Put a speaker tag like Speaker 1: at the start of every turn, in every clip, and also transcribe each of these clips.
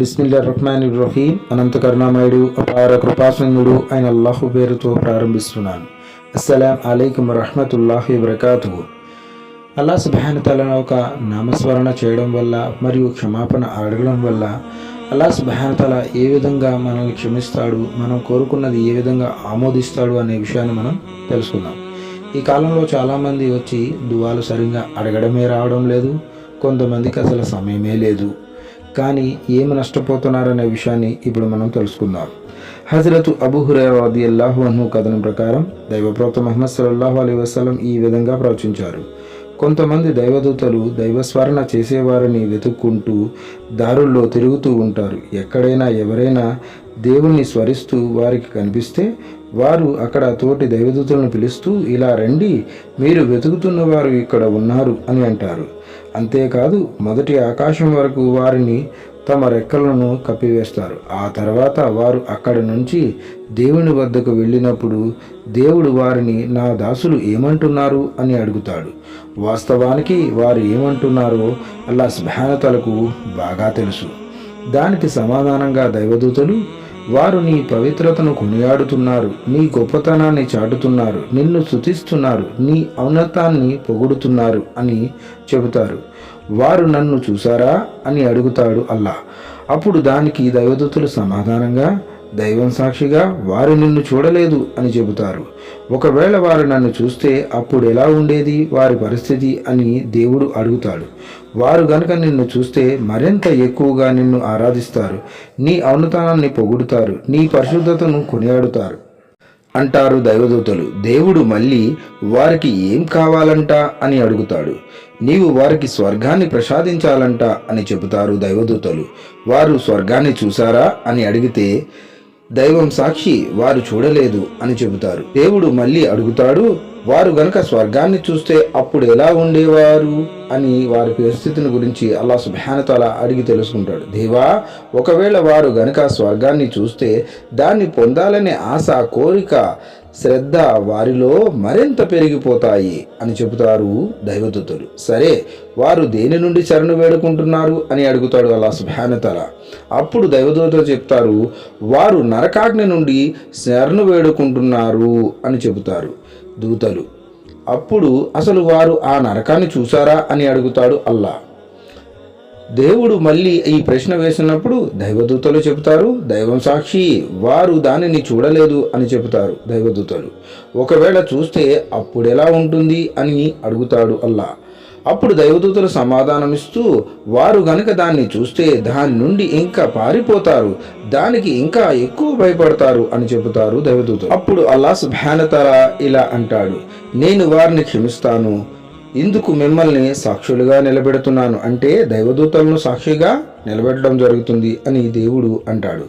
Speaker 1: బిస్మిల్లా రహ్మాన్ రహీం అనంత కరుణామయుడు అపార కృపాసనుడు ఆయన అల్లాహు పేరుతో ప్రారంభిస్తున్నాను. అస్సలాం అలైకుం రహమతుల్లాహి వరకాతు అల్లా సుబానతల ఒక నామస్మరణ చేయడం వల్ల మరియు క్షమాపణ అడగడం వల్ల అల్లా సుబానతల ఏ విధంగా మనల్ని క్షమిస్తాడు మనం కోరుకున్నది ఏ విధంగా ఆమోదిస్తాడు అనే విషయాన్ని మనం తెలుసుకుందాం. ఈ కాలంలో చాలామంది వచ్చి దువాలు సరిగ్గా అడగడమే రావడం లేదు కొంతమందికి అసలు సమయమే లేదు. కానీ ఏమి నష్టపోతున్నారనే విషయాన్ని ఇప్పుడు మనం తెలుసుకుందాం. హజరత్ అబుహురాది అల్లాహు అన్హు కథనం ప్రకారం దైవప్రవక్త మహమ్మద్ సల్లాహు అలీ వసలం ఈ విధంగా ప్రవచించారు. కొంతమంది దైవదూతలు దైవస్మరణ చేసేవారిని వెతుక్కుంటూ దారుల్లో తిరుగుతూ ఉంటారు. ఎక్కడైనా ఎవరైనా దేవుణ్ణి స్మరిస్తూ వారికి కనిపిస్తే వారు అక్కడ తోటి దైవదూతలను పిలుస్తూ ఇలా రండి మీరు వెతుకుతున్న వారు ఇక్కడ ఉన్నారు అని అంటారు. అంతేకాదు మొదటి ఆకాశం వరకు వారిని తమ రెక్కలను కప్పివేస్తారు. ఆ తర్వాత వారు అక్కడి నుంచి దేవుని వద్దకు వెళ్ళినప్పుడు దేవుడు వారిని నా దాసులు ఏమంటున్నారు? అని అడుగుతాడు. వాస్తవానికి వారు ఏమంటున్నారో అల్లా స్మహానతలకు బాగా తెలుసు. దానికి సమాధానంగా దైవదూతలు వారు నీ పవిత్రతను కొనియాడుతున్నారు నీ గొప్పతనాన్ని చాటుతున్నారు నిన్ను శుతిస్తున్నారు నీ ఔన్నతాన్ని పొగుడుతున్నారు అని చెబుతారు. వారు నన్ను చూసారా అని అడుగుతాడు అల్లా. అప్పుడు దానికి దైవదత్తులు సమాధానంగా దైవం సాక్షిగా వారు నిన్ను చూడలేదు అని చెబుతారు. ఒకవేళ వారు నన్ను చూస్తే అప్పుడు ఎలా ఉండేది వారి పరిస్థితి అని దేవుడు అడుగుతాడు. వారు గనుక నిన్ను చూస్తే మరింత ఎక్కువగా నిన్ను ఆరాధిస్తారు. నీ ఔన్నతానాన్ని పొగుడుతారు. నీ పరిశుద్ధతను కొనియాడుతారు. అంటారు దైవదూతలు. దేవుడు మళ్ళీ వారికి ఏం కావాలంట అని అడుగుతాడు. నీవు వారికి స్వర్గాన్ని ప్రసాదించాలంట అని చెబుతారు దైవదూతలు. వారు స్వర్గాన్ని చూసారా అని అడిగితే దైవం సాక్షి వారు చూడలేదు అని చెబుతారు. దేవుడు మళ్ళీ అడుగుతాడు వారు గనక స్వర్గాన్ని చూస్తే అప్పుడు ఎలా ఉండేవారు అని వారి పరిస్థితిని గురించి అల్లా సుభానతల అడిగి తెలుసుకుంటాడు. దేవా ఒకవేళ వారు గనక స్వర్గాన్ని చూస్తే దాన్ని పొందాలనే ఆశ కోరిక శ్రద్ధ వారిలో మరింత పెరిగిపోతాయి అని చెబుతారు దైవదూతలు. సరే వారు దేని నుండి శరణు వేడుకుంటున్నారు అని అడుగుతాడు అల్లా సుభానతల అప్పుడు దైవదూతలు చెప్తారు వారు నరకాగ్ని నుండి శరణు వేడుకుంటున్నారు అని చెబుతారు. దూతలు. అప్పుడు అసలు వారు ఆ నరకాన్ని చూసారా అని అడుగుతాడు అల్లా. దేవుడు మళ్ళీ ఈ ప్రశ్న వేసినప్పుడు దైవదూతలు చెబుతారు దైవం సాక్షి వారు దానిని చూడలేదు అని చెబుతారు దైవదూతలు. ఒకవేళ చూస్తే అప్పుడు ఎలా ఉంటుంది అని అడుగుతాడు అల్లా. అప్పుడు దైవదూతలు సమాధానమిస్తూ వారు గనుక దాన్ని చూస్తే దాని నుండి ఇంకా పారిపోతారు దానికి ఇంకా ఎక్కువ భయపడతారు అని చెబుతారు దైవదూతలు. అప్పుడు అల్లా సుభానతల ఇలా అంటాడు నేను వారిని క్షమిస్తాను ఇందుకు మిమ్మల్ని సాక్షులుగా నిలబెడుతున్నాను. అంటే దైవదూతలను సాక్షిగా నిలబెట్టడం జరుగుతుంది అని దేవుడు అంటాడు.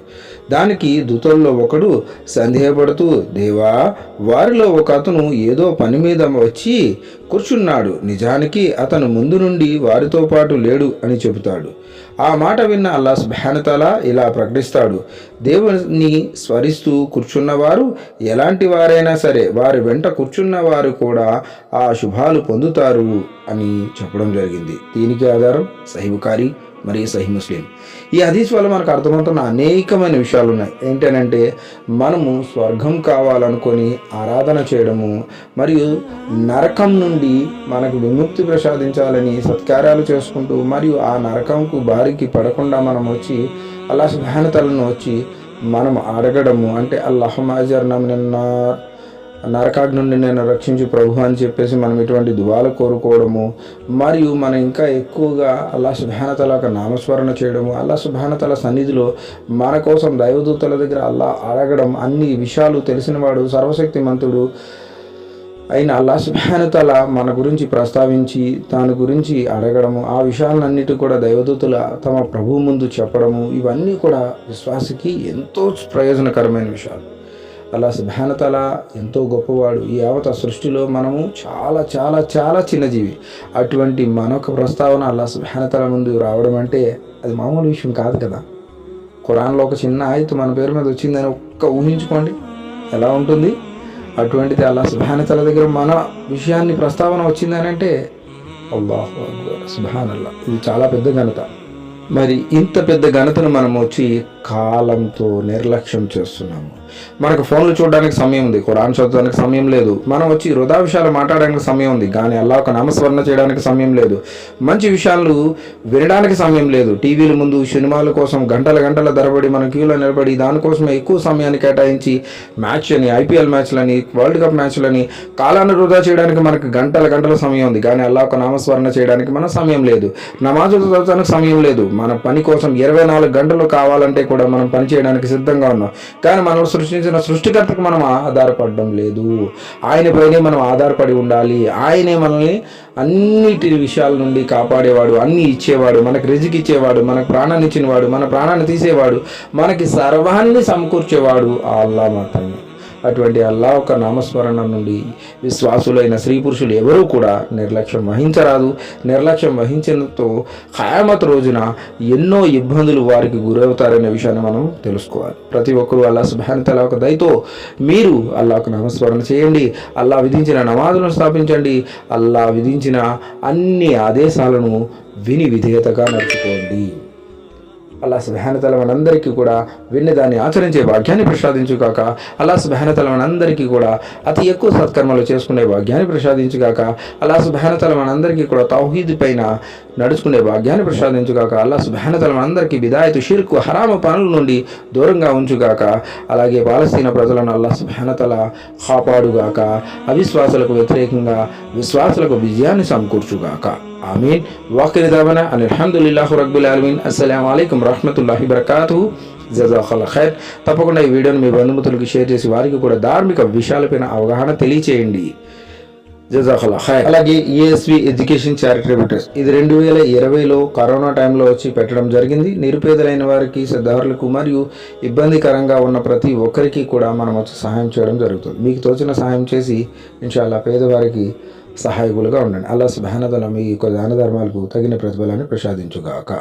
Speaker 1: దానికి దూతల్లో ఒకడు సందేహపడుతూ దేవా వారిలో ఒక అతను ఏదో పని మీద వచ్చి కూర్చున్నాడు. నిజానికి అతను ముందు నుండి వారితో పాటు లేడు అని చెబుతాడు. ఆ మాట విన్న అల్లా సుభానతల ఇలా ప్రకటిస్తాడు. దేవుని స్మరిస్తూ కూర్చున్నవారు ఎలాంటి వారైనా సరే వారి వెంట కూర్చున్న వారు కూడా ఆ శుభాలు పొందుతారు అని చెప్పడం జరిగింది. దీనికి ఆధారం సహిబుకారి మరియు సహి ముస్లిం. ఈ హదీస్ వల్ల మనకు అర్థమవుతున్న అనేకమైన విషయాలు ఉన్నాయి ఏంటనంటే మనము స్వర్గం కావాలనుకొని ఆరాధన చేయడము మరియు నరకం నుండి మనకు విముక్తి ప్రసాదించాలని సత్కార్యాలు చేసుకుంటూ మరియు ఆ నరకంకు బారికి పడకుండా మనం వచ్చి అల్లా సుభానతలను వచ్చి మనం అడగడము. అంటే అల్లహమాజర్ నమ్మినార్ నరకాగ్ నుండి నేను రక్షించు ప్రభు అని చెప్పేసి మనం ఇటువంటి దువాలు కోరుకోవడము మరియు మనం ఇంకా ఎక్కువగా అల్లా సుభానతల యొక్క నామస్మరణ చేయడము అల్లా సుభానతల సన్నిధిలో మన కోసం దైవదూతల దగ్గర అల్లా అడగడం అన్ని విషయాలు తెలిసినవాడు సర్వశక్తిమంతుడు అయిన అల్లా సుభానతల మన గురించి ప్రస్తావించి దాని గురించి అడగడము ఆ విషయాలన్నిటి కూడా దైవదూతుల తమ ప్రభు ముందు చెప్పడము ఇవన్నీ కూడా విశ్వాసకి ఎంతో ప్రయోజనకరమైన విషయాలు. అలా సుభానతల ఎంతో గొప్పవాడు. ఈ యావత సృష్టిలో మనము చాలా చాలా చాలా చిన్నజీవి అటువంటి మనొక ప్రస్తావన అలా సుభానతల ముందు రావడం అంటే అది మామూలు విషయం కాదు కదా. ఖురాన్లో ఒక చిన్న ఆయత మన పేరు మీద వచ్చిందని ఒక్క ఊహించుకోండి. ఎలా ఉంటుంది? అటువంటిది అలా సుభానతల దగ్గర మన విషయాన్ని ప్రస్తావన వచ్చిందని అంటే అల్లాహ్ సుభాన్ అల్లా ఇది చాలా పెద్ద ఘనత. మరి ఇంత పెద్ద ఘనతను మనం వచ్చి కాలంతో నిర్లక్ష్యం చేస్తున్నాము. మనకు ఫోన్లు చూడడానికి సమయం ఉంది ఖురాన్ చదవడానికి సమయం లేదు. మనం వచ్చి వృధా విషయాలు మాట్లాడడానికి సమయం ఉంది కానీ అల్లా ఒక నామస్మరణ చేయడానికి సమయం లేదు. మంచి విషయాలు వినడానికి సమయం లేదు. టీవీల ముందు సినిమాల కోసం గంటల గంటల ధరబడి మన క్యూలో నిలబడి దానికోసమే ఎక్కువ సమయాన్ని కేటాయించి మ్యాచ్ అని ఐపీఎల్ మ్యాచ్లని వరల్డ్ కప్ మ్యాచ్లని కాలాన్ని వృధా చేయడానికి మనకు గంటల గంటల సమయం ఉంది కానీ అల్లా ఒక నామస్మరణ చేయడానికి మన సమయం లేదు. నమాజు చదవడానికి సమయం లేదు. మన పని కోసం ఇరవై నాలుగు గంటలు కావాలంటే కూడా మనం పని చేయడానికి సిద్ధంగా ఉన్నాం. కానీ మనం సృష్టించిన సృష్టికర్తకు మనం ఆధారపడడం లేదు. ఆయనపైనే మనం ఆధారపడి ఉండాలి. ఆయనే మనల్ని అన్నిటి విషయాల నుండి కాపాడేవాడు అన్ని ఇచ్చేవాడు మనకు రిజిక్ ఇచ్చేవాడు మనకు ప్రాణాన్ని ఇచ్చినవాడు మన ప్రాణాన్ని తీసేవాడు మనకి సర్వాన్ని సమకూర్చేవాడు ఆ అల్లా మాత్రమే. అటువంటి అల్లా ఒక నామస్మరణ నుండి విశ్వాసులైన స్త్రీ పురుషులు ఎవరూ కూడా నిర్లక్ష్యం వహించరాదు. నిర్లక్ష్యం వహించడంతో ఖయామత్ రోజున ఎన్నో ఇబ్బందులు వారికి గురవుతారనే విషయాన్ని మనం తెలుసుకోవాలి. ప్రతి ఒక్కరూ అల్లా సుభానతల ఒక దయతో మీరు అల్లాకు నామస్మరణ చేయండి. అల్లా విధించిన నమాజులను స్థాపించండి. అల్లా విధించిన అన్ని ఆదేశాలను విని విధేయతగా నడుచుకోండి. అల్లా సుభానతల మనందరికీ కూడా విన్న దాన్ని ఆచరించే భాగ్యాన్ని ప్రసాదించుగాక. అల్లా సుభానతల మనందరికీ కూడా అతి ఎక్కువ సత్కర్మలు చేసుకునే భాగ్యాన్ని ప్రసాదించుగాక. అల్లా సుభానతల మనందరికీ కూడా తౌహీద్ పైన నడుచుకునే భాగ్యాన్ని ప్రసాదించుగాక. అల్లా సుభానతల మనందరికీ విదాయతు షిర్కు హరామ పనుల నుండి దూరంగా ఉంచుగాక. అలాగే పాలస్తీన ప్రజలను అల్లా సుభానతల కాపాడుగాక. అవిశ్వాసులకు వ్యతిరేకంగా విశ్వాసులకు విజయాన్ని సమకూర్చుగాక. আমিন ওয়াকির দাবানা అని అల్హమ్దుల్లాహు రబ్బుల్ ఆలమీన్ అస్సలం అయికం రహమతుల్లాహి బరకాతు జజాఖల్ ఖైర్ తప్పకుండా ఈ వీడియోని మీ బంధుమిత్రులకి షేర్ చేసి వారికి కూడా ధార్మిక విషయాలపైన అవగాహన తెలియచేయండి. జజాఖల్ ఖైర్ అలాగే ఈఎస్వి ఎడ్యుకేషన్ చారిటబుల్ ట్రస్ట్ ఇది రెండు వేల ఇరవైలో కరోనా టైంలో వచ్చి పెట్టడం జరిగింది. నిరుపేదలైన వారికి సిద్ధారులకు మరియు ఇబ్బందికరంగా ఉన్న ప్రతి ఒక్కరికి కూడా మనం వచ్చి సహాయం చేయడం జరుగుతుంది. మీకు తోచిన సహాయం చేసి ఇన్షాల్లా పేదవారికి సహాయకులుగా ఉండండి. అలా సుబానతల మీ యొక్క దాన ధర్మాలకు తగిన ప్రతిఫలాన్ని ప్రసాదించుగాక.